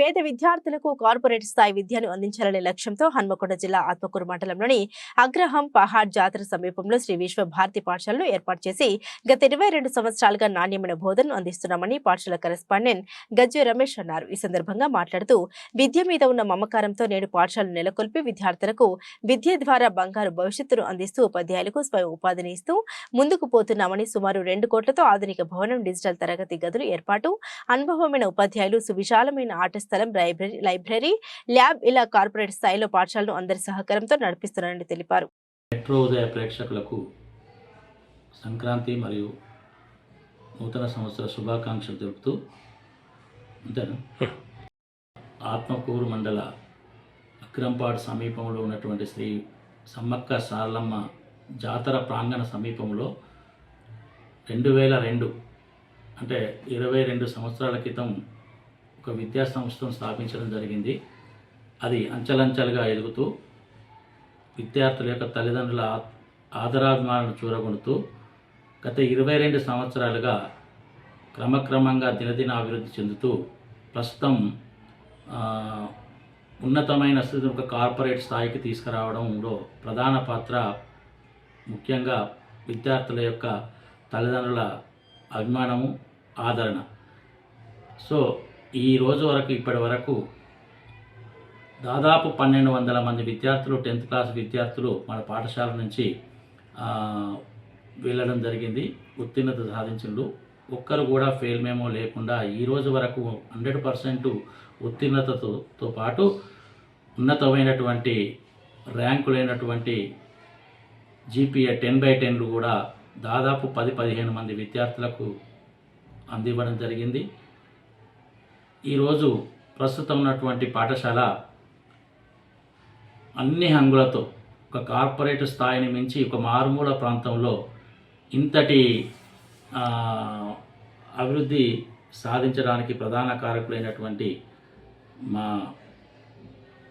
పేద విద్యార్థులకు కార్పొరేట్ స్థాయి విద్యను అందించాలనే లక్ష్యంతో హన్మకొండ జిల్లా ఆత్మకూరు మండలంలోని అగ్రహం పహాడ్ జాతర సమీపంలో శ్రీ విశ్వ భారతి పాఠశాలను ఏర్పాటు చేసి గత ఇరవై రెండు సంవత్సరాలుగా నాణ్యమైన బోధనను అందిస్తున్నామని పాఠశాల కరెస్పాండెంట్ గజ్జె రమేష్ అన్నారు. ఈ సందర్భంగా మాట్లాడుతూ విద్య మీద ఉన్న మమకారంతో నేడు పాఠశాలను నెలకొల్పి విద్యార్థులకు విద్య ద్వారా బంగారు భవిష్యత్తును అందిస్తూ ఉపాధ్యాయులకు స్వయం ఉపాధిని ఇస్తూ ముందుకు పోతున్నామని సుమారు రెండు కోట్లతో ఆధునిక భవనం డిజిటల్ తరగతి గదులు ఏర్పాటు అనుభవమైన ఉపాధ్యాయులు సువిశాలమైన ఆట స్థలం లైబ్రరీ లైబ్రరీ ల్యాబ్ ఇలా కార్పొరేట్ స్థాయిలో పాఠశాలను అందరి సహకారంతో నడిపిస్తున్నారని తెలిపారు. మెట్రో ఉదయ ప్రేక్షకులకు సంక్రాంతి మరియు నూతన సంవత్సర శుభాకాంక్షలు తెలుపుతూ ఆత్మకూరు మండల అక్రంపాడు సమీపంలో ఉన్నటువంటి శ్రీ సమ్మక్క సారలమ్మ జాతర ప్రాంగణ సమీపంలో రెండు వేల రెండు అంటే ఇరవై రెండు సంవత్సరాల క్రితం ఒక విద్యా సంస్థను స్థాపించడం జరిగింది. అది అంచలంచలుగా ఎదుగుతూ విద్యార్థుల యొక్క తల్లిదండ్రుల ఆ- ఆదరాభిమానాలను చూరగొడుతూ గత ఇరవై రెండు సంవత్సరాలుగా క్రమక్రమంగా దినదిన అభివృద్ధి చెందుతూ ప్రస్తుతం ఉన్నతమైన స్థితి ఒక కార్పొరేట్ స్థాయికి తీసుకురావడంలో ప్రధాన పాత్ర ముఖ్యంగా విద్యార్థుల యొక్క తల్లిదండ్రుల అభిమానము ఆదరణ. సో ఈ రోజు వరకు ఇప్పటి వరకు దాదాపు పన్నెండు వందల మంది విద్యార్థులు టెన్త్ క్లాస్ విద్యార్థులు మన పాఠశాల నుంచి వెళ్ళడం జరిగింది. ఉత్తీర్ణత సాధించిండ్రు. ఒక్కరు కూడా ఫెయిల్ మేమో లేకుండా ఈ రోజు వరకు హండ్రెడ్ పర్సెంట్ ఉత్తీర్ణతతో పాటు ఉన్నతమైనటువంటి ర్యాంకులైనటువంటి జీపీఏ టెన్ బై టెన్లు కూడా దాదాపు పది పదిహేను మంది విద్యార్థులకు అందివ్వడం జరిగింది. ఈరోజు ప్రస్తుతం ఉన్నటువంటి పాఠశాల అన్ని హంగులతో ఒక కార్పొరేట్ స్థాయిని మించి ఒక మారుమూల ప్రాంతంలో ఇంతటి అభివృద్ధి సాధించడానికి ప్రధాన కారకులైనటువంటి మా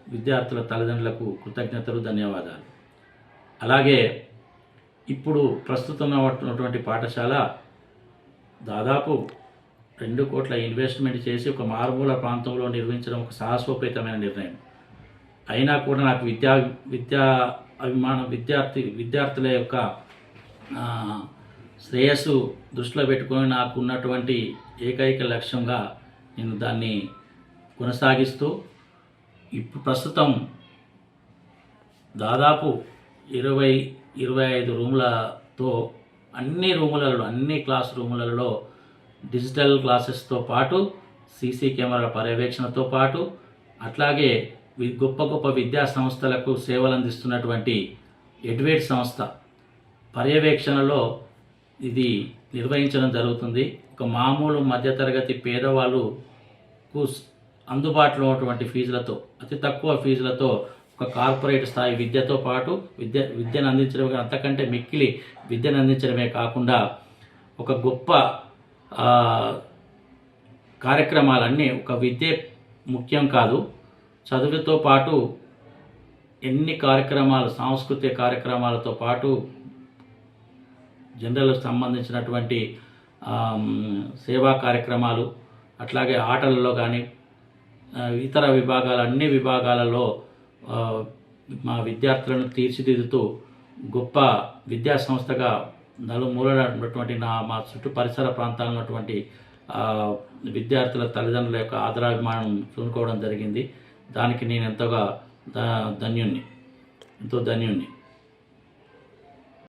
విద్యార్థుల తల్లిదండ్రులకు కృతజ్ఞతలు ధన్యవాదాలు. అలాగే ఇప్పుడు ప్రస్తుతం ఉన్నటువంటి పాఠశాల దాదాపు రెండు కోట్ల ఇన్వెస్ట్మెంట్ చేసి ఒక మారుమూల ప్రాంతంలో నిర్వహించడం ఒక సాహసోపేతమైన నిర్ణయం. అయినా కూడా నాకు విద్యా విద్యా అభిమానం విద్యార్థి విద్యార్థుల యొక్క శ్రేయస్సు దృష్టిలో పెట్టుకొని నాకు ఉన్నటువంటి ఏకైక లక్ష్యంగా నేను దాన్ని కొనసాగిస్తూ ఇప్పుడు ప్రస్తుతం దాదాపు ఇరవై ఇరవై ఐదు రూములతో అన్ని రూములలో అన్ని క్లాస్ రూములలో డిజిటల్ గ్లాసెస్తో పాటు సీసీ కెమెరాల పర్యవేక్షణతో పాటు అట్లాగే గొప్ప గొప్ప విద్యా సంస్థలకు సేవలు అందిస్తున్నటువంటి ఎడ్వేట్ సంస్థ. పర్యవేక్షణలో ఇది నిర్వహించడం జరుగుతుంది. ఒక మామూలు మధ్యతరగతి పేదవాళ్ళకు అందుబాటులో ఉన్నటువంటి ఫీజులతో అతి తక్కువ ఫీజులతో ఒక కార్పొరేట్ స్థాయి విద్యతో పాటు విద్య విద్యను అందించడమే అంతకంటే మిక్కిలి విద్యను అందించడమే కాకుండా ఒక గొప్ప కార్యక్రమాలన్నీ ఒక విద్య ముఖ్యం కాదు. చదువుతో పాటు ఎన్ని కార్యక్రమాలు సాంస్కృతిక కార్యక్రమాలతో పాటు జనరల్కి సంబంధించినటువంటి సేవా కార్యక్రమాలు అట్లాగే ఆటలలో కానీ ఇతర విభాగాలు అన్ని విభాగాలలో మా విద్యార్థులను తీర్చిదిద్దుతూ గొప్ప విద్యా సంస్థగా నలుమూలన ఉన్నటువంటి నా మా చుట్టూ పరిసర ప్రాంతాల్లో ఉన్నటువంటి విద్యార్థుల తల్లిదండ్రుల యొక్క ఆదరాభిమానం చూనుకోవడం జరిగింది. దానికి నేను ఎంతగా ధన్యుణ్ణి. ఎంతో ధన్యుణ్ణి.